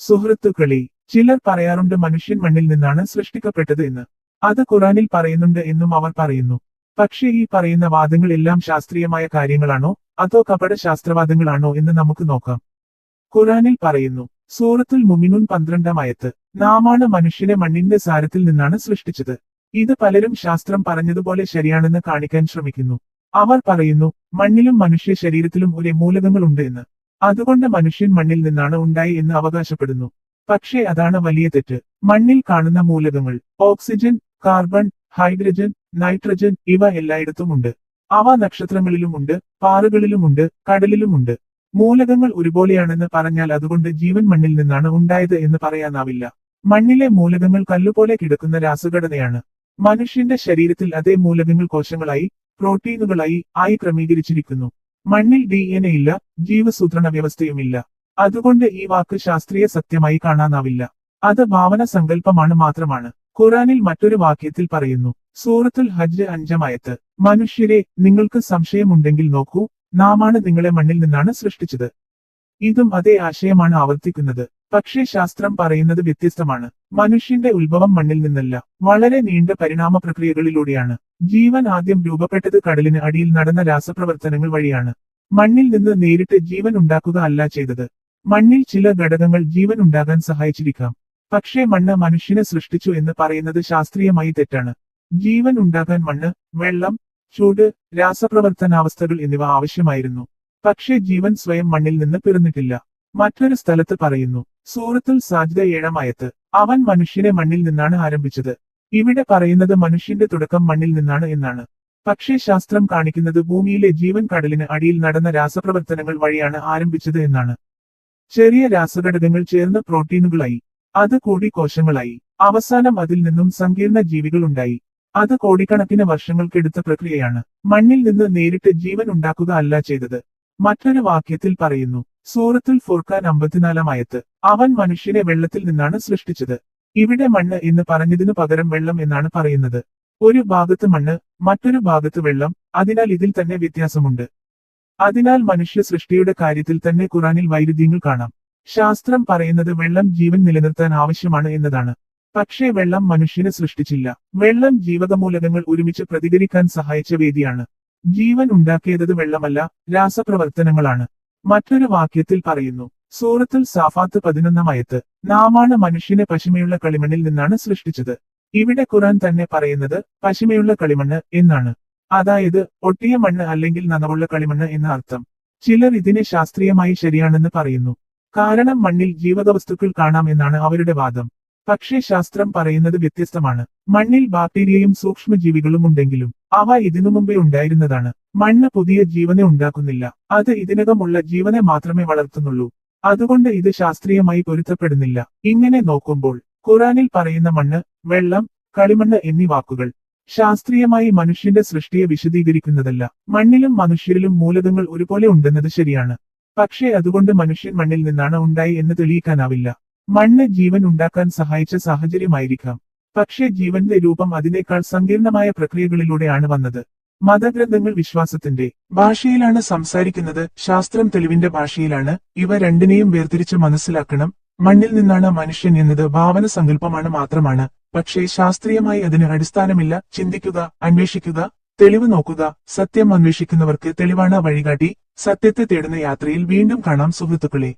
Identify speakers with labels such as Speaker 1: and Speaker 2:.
Speaker 1: സുഹൃത്തുക്കളെ ചിലർ പറയാറുണ്ട് മനുഷ്യൻ മണ്ണിൽ നിന്നാണ് സൃഷ്ടിക്കപ്പെട്ടത് എന്ന്. അത് ഖുറാനിൽ പറയുന്നുണ്ട് എന്നും അവർ പറയുന്നു. പക്ഷേ ഈ പറയുന്ന വാദങ്ങൾ എല്ലാം ശാസ്ത്രീയമായ കാര്യങ്ങളാണോ അതോ കപട ശാസ്ത്രവാദങ്ങളാണോ എന്ന് നമുക്ക് നോക്കാം. ഖുറാനിൽ പറയുന്നു സൂറത്തുൽ മുമിനുൻ പന്ത്രണ്ടാം ആയത്ത് നാമാണ് മനുഷ്യനെ മണ്ണിന്റെ സാരത്തിൽ നിന്നാണ് സൃഷ്ടിച്ചത്. ഇത് പലരും ശാസ്ത്രം പറഞ്ഞതുപോലെ ശരിയാണെന്ന് കാണിക്കാൻ ശ്രമിക്കുന്നു. അവർ പറയുന്നു മണ്ണിലും മനുഷ്യ ശരീരത്തിലും ഒരേ മൂലകങ്ങളുണ്ട് എന്ന്. അതുകൊണ്ട് മനുഷ്യൻ മണ്ണിൽ നിന്നാണ് ഉണ്ടായി എന്ന് അവകാശപ്പെടുന്നു. പക്ഷേ അതാണ് വലിയ തെറ്റ്. മണ്ണിൽ കാണുന്ന മൂലകങ്ങൾ ഓക്സിജൻ കാർബൺ ഹൈഡ്രജൻ നൈട്രജൻ ഇവ എല്ലായിടത്തുമുണ്ട് അവ നക്ഷത്രങ്ങളിലുമുണ്ട് പാറകളിലുമുണ്ട് കടലിലുമുണ്ട് മൂലകങ്ങൾ ഒരുപോലെയാണെന്ന് പറഞ്ഞാൽ അതുകൊണ്ട് ജീവൻ മണ്ണിൽ നിന്നാണ് ഉണ്ടായത് എന്ന് പറയാനാവില്ല. മണ്ണിലെ മൂലകങ്ങൾ കല്ലുപോലെ കിടക്കുന്ന രാസഘടനയാണ്. മനുഷ്യന്റെ ശരീരത്തിൽ അതേ മൂലകങ്ങൾ കോശങ്ങളായി പ്രോട്ടീനുകളായി ആയി ക്രമീകരിച്ചിരിക്കുന്നു. മണ്ണിൽ ഡി എൻ എ ഇല്ല ജീവസൂത്രണ വ്യവസ്ഥയുമില്ല. അതുകൊണ്ട് ഈ വാക്ക് ശാസ്ത്രീയ സത്യമായി കാണാനാവില്ല. അത് ഭാവന സങ്കല്പമാണ് മാത്രമാണ്. ഖുറാനിൽ മറ്റൊരു വാക്യത്തിൽ പറയുന്നു സൂറത്തുൽ ഹജ്ജ് അഞ്ചമായത്ത് മനുഷ്യരെ നിങ്ങൾക്ക് സംശയമുണ്ടെങ്കിൽ നോക്കൂ നാമാണ് നിങ്ങളെ മണ്ണിൽ നിന്നാണ് സൃഷ്ടിച്ചത്. ഇതും അതേ ആശയമാണ് ആവർത്തിക്കുന്നത്. പക്ഷേ ശാസ്ത്രം പറയുന്നത് വ്യത്യസ്തമാണ്. മനുഷ്യന്റെ ഉത്ഭവം മണ്ണിൽ നിന്നല്ല വളരെ നീണ്ട പരിണാമ പ്രക്രിയകളിലൂടെയാണ് ജീവൻ ആദ്യം രൂപപ്പെട്ടത് കടലിന് അടിയിൽ നടന്ന രാസപ്രവർത്തനങ്ങൾ വഴിയാണ്. മണ്ണിൽ നിന്ന് നേരിട്ട് ജീവൻ ഉണ്ടാക്കുക അല്ല ചെയ്തത്. മണ്ണിൽ ചില ഘടകങ്ങൾ ജീവൻ ഉണ്ടാകാൻ സഹായിച്ചിരിക്കാം. പക്ഷേ മണ്ണ് മനുഷ്യനെ സൃഷ്ടിച്ചു എന്ന് പറയുന്നത് ശാസ്ത്രീയമായി തെറ്റാണ്. ജീവൻ ഉണ്ടാകാൻ മണ്ണ് വെള്ളം ചൂട് രാസപ്രവർത്തനാവസ്ഥകൾ എന്നിവ ആവശ്യമായിരുന്നു. പക്ഷേ ജീവൻ സ്വയം മണ്ണിൽ നിന്ന് പിറന്നിട്ടില്ല. മറ്റൊരു സ്ഥലത്ത് പറയുന്നു സൂറത്തുൽ സാജിദ ഏഴമായത്ത് അവൻ മനുഷ്യനെ മണ്ണിൽ നിന്നാണ് ആരംഭിച്ചത്. ഇവിടെ പറയുന്നത് മനുഷ്യന്റെ തുടക്കം മണ്ണിൽ നിന്നാണ് എന്നാണ്. പക്ഷേ ശാസ്ത്രം കാണിക്കുന്നത് ഭൂമിയിലെ ജീവൻ കടലിന് അടിയിൽ നടന്ന രാസപ്രവർത്തനങ്ങൾ വഴിയാണ് ആരംഭിച്ചത് എന്നാണ്. ചെറിയ രാസഘടകങ്ങൾ ചേർന്ന് പ്രോട്ടീനുകളായി അത് കൂടി കോശങ്ങളായി അവസാനം അതിൽ നിന്നും സങ്കീർണ ജീവികൾ ഉണ്ടായി. അത് കോടിക്കണക്കിന് വർഷങ്ങൾക്കെടുത്ത പ്രക്രിയയാണ്. മണ്ണിൽ നിന്ന് നേരിട്ട് ജീവൻ ഉണ്ടാക്കുക അല്ല ചെയ്തത്. മറ്റൊരു വാക്യത്തിൽ പറയുന്നു സൂറത്തുൽ ഫുർഖാൻ അമ്പത്തിനാലാം ആയത്ത് അവൻ മനുഷ്യനെ വെള്ളത്തിൽ നിന്നാണ് സൃഷ്ടിച്ചത്. ഇവിടെ മണ്ണ് എന്ന് പറഞ്ഞതിനു പകരം വെള്ളം എന്നാണ് പറയുന്നത്. ഒരു ഭാഗത്ത് മണ്ണ് മറ്റൊരു ഭാഗത്ത് വെള്ളം അതിനാൽ ഇതിൽ തന്നെ വ്യത്യാസമുണ്ട്. അതിനാൽ മനുഷ്യ സൃഷ്ടിയുടെ കാര്യത്തിൽ തന്നെ ഖുറാനിൽ വൈരുദ്ധ്യങ്ങൾ കാണാം. ശാസ്ത്രം പറയുന്നത് വെള്ളം ജീവൻ നിലനിർത്താൻ ആവശ്യമാണ് എന്നതാണ്. പക്ഷേ വെള്ളം മനുഷ്യനെ സൃഷ്ടിച്ചില്ല. വെള്ളം ജീവകമൂലകങ്ങൾ ഒരുമിച്ച് പ്രതികരിക്കാൻ സഹായിച്ച വേദിയാണ്. ജീവൻ ഉണ്ടാക്കിയത് വെള്ളമല്ല രാസപ്രവർത്തനങ്ങളാണ്. മറ്റൊരു വാക്യത്തിൽ പറയുന്നു സൂറത്തുൽ സാഫാത്ത് പതിനൊന്നാം അയത്ത് നാമാണ് മനുഷ്യനെ പശിമയുള്ള കളിമണ്ണിൽ നിന്നാണ് സൃഷ്ടിച്ചത്. ഇവിടെ ഖുറാൻ തന്നെ പറയുന്നത് പശിമയുള്ള കളിമണ്ണ് എന്നാണ്. അതായത് ഒട്ടിയ മണ്ണ് അല്ലെങ്കിൽ നനവുള്ള കളിമണ്ണ് എന്ന അർത്ഥം. ചിലർ ഇതിനെ ശാസ്ത്രീയമായി ശരിയാണെന്ന് പറയുന്നു. കാരണം മണ്ണിൽ ജീവകവസ്തുക്കൾ കാണാം എന്നാണ് അവരുടെ വാദം. പക്ഷേ ശാസ്ത്രം പറയുന്നത് വ്യത്യസ്തമാണ്. മണ്ണിൽ ബാക്ടീരിയയും സൂക്ഷ്മജീവികളും ഉണ്ടെങ്കിലും അവ ഇതിനു മുമ്പേ ഉണ്ടായിരുന്നതാണ്. മണ്ണ് പുതിയ ജീവനെ ഉണ്ടാക്കുന്നില്ല. അത് ഇതിനകമുള്ള ജീവനെ മാത്രമേ വളർത്തുന്നുള്ളൂ. അതുകൊണ്ട് ഇത് ശാസ്ത്രീയമായി പൊരുത്തപ്പെടുന്നില്ല. ഇങ്ങനെ നോക്കുമ്പോൾ ഖുറാനിൽ പറയുന്ന മണ്ണ് വെള്ളം കളിമണ്ണ് എന്നീ വാക്കുകൾ ശാസ്ത്രീയമായി മനുഷ്യന്റെ സൃഷ്ടിയെ വിശദീകരിക്കുന്നതല്ല. മണ്ണിലും മനുഷ്യരിലും മൂലകങ്ങൾ ഒരുപോലെ ഉണ്ടെന്നത് ശരിയാണ്. പക്ഷേ അതുകൊണ്ട് മനുഷ്യൻ മണ്ണിൽ നിന്നാണ് ഉണ്ടായി എന്ന് തെളിയിക്കാനാവില്ല. മണ്ണ് ജീവൻ ഉണ്ടാക്കാൻ സഹായിച്ച സാഹചര്യമായിരിക്കാം. പക്ഷേ ജീവന്റെ രൂപം അതിനേക്കാൾ സങ്കീർണമായ പ്രക്രിയകളിലൂടെയാണ് വന്നത്. മതഗ്രന്ഥങ്ങൾ വിശ്വാസത്തിന്റെ ഭാഷയിലാണ് സംസാരിക്കുന്നത് ശാസ്ത്രം തെളിവിന്റെ ഭാഷയിലാണ് ഇവ രണ്ടിനെയും വേർതിരിച്ച് മനസ്സിലാക്കണം. മണ്ണിൽ നിന്നാണ് മനുഷ്യൻ എന്നത് ഭാവന സങ്കല്പമാണ് മാത്രമാണ്. പക്ഷേ ശാസ്ത്രീയമായി അതിന് അടിസ്ഥാനമില്ല. ചിന്തിക്കുക അന്വേഷിക്കുക തെളിവ് നോക്കുക സത്യം അന്വേഷിക്കുന്നവർക്ക് തെളിവാണ് വഴികാട്ടി. സത്യത്തെ തേടുന്ന യാത്രയിൽ വീണ്ടും കാണാം സുഹൃത്തുക്കളെ.